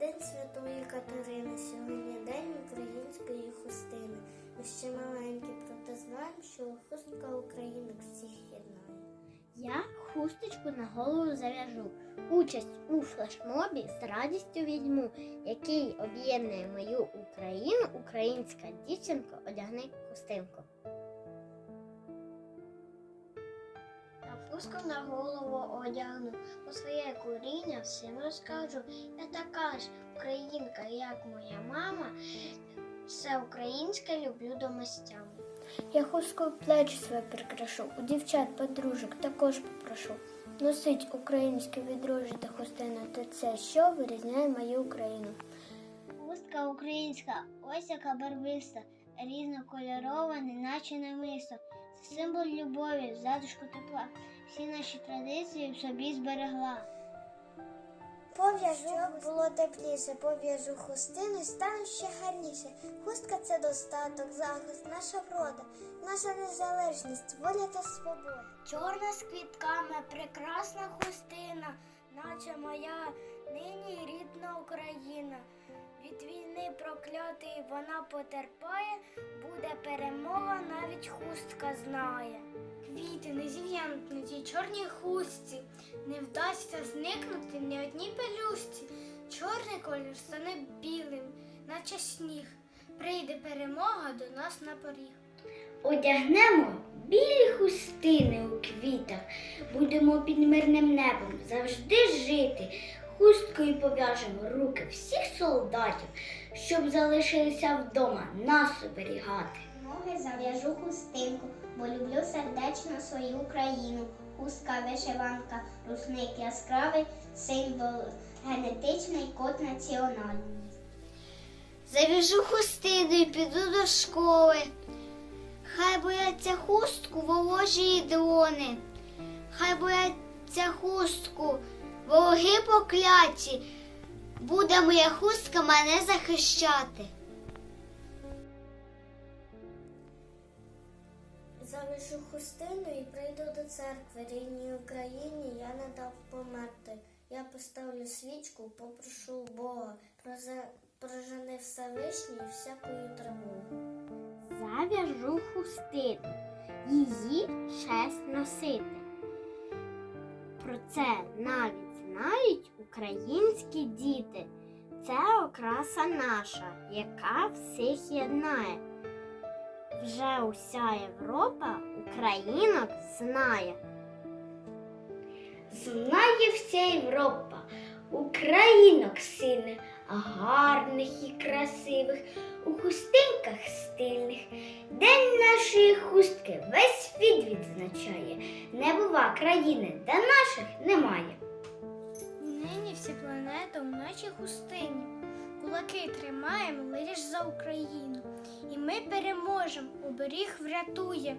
день Святої Катерини, сьогодні день української хустини. Ми ще маленькі, проте знаємо, що хустка українок всіх єднає. Я хусточку на голову зав'яжу. Участь у флешмобі з радістю візьму, який об'єднує мою Україну. Українська дівчинка одягни хустинку. А на голову одягну, по своє коріння всім розкажу. Я така ж українка, як моя мама. Все українське люблю до мастями. Я хустку в плечі своє прикрашу, у дівчат, подружок також попрошу. Носить українське відружжя та хустина, то це що вирізняє мою Україну. Хустка українська, ось яка барвиста, різнокольорова, неначе намисто. Це символ любові, затишку тепла. Всі наші традиції в собі зберегла. Пов'яжу, щоб було тепліше, пов'яжу хустину і стану ще гарніше. Хустка це достаток, захист, наша врода, наша незалежність, воля та свобода. Чорна з квітками, прекрасна хустина, наче моя нині рідна Україна. Від війни проклятий вона потерпає, буде перемога, навіть хустка знає. Квіти не зів'януть на тій чорній хустці, не вдасться зникнути ні одній пелюстці. Чорний колір стане білим, наче сніг. Прийде перемога до нас на поріг. Одягнемо білі хустини у квітах, будемо під мирним небом завжди жити. Хусткою пов'яжемо руки всіх солдатів, щоб залишилися вдома нас оберігати. Ноги зав'яжу хустинку, бо люблю сердечно свою Україну. Хустка вишиванка, рушник яскравий, символ генетичний код національний. Зав'яжу хустину і піду до школи. Хай бояться хустку воложі дрони. Хай бояться хустку вороги покляті. Буде моя хустка мене захищати. Залишу хустину і прийду до церкви. Рідній Україні я не дав померти. Я поставлю свічку, попрошу Бога, прозе- прожени Всевишній всякою травою. Зав'яжу хустину, її честь носити. Про це навіть знають українські діти. Це окраса наша, яка всіх єднає. Вже уся Європа українок знає. Знає вся Європа українок сильних, гарних і красивих, у хустинках стильних. День нашої хустки весь світ відзначає. Не бува країни, де наших немає. Нині всі планети у нашій хустині. Кулаки тримаємо лиш за Україну. І ми переможемо, оберіг врятує.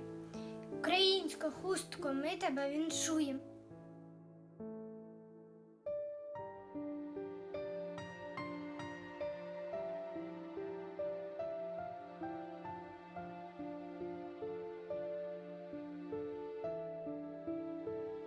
Українська хустко, ми тебе віншуємо.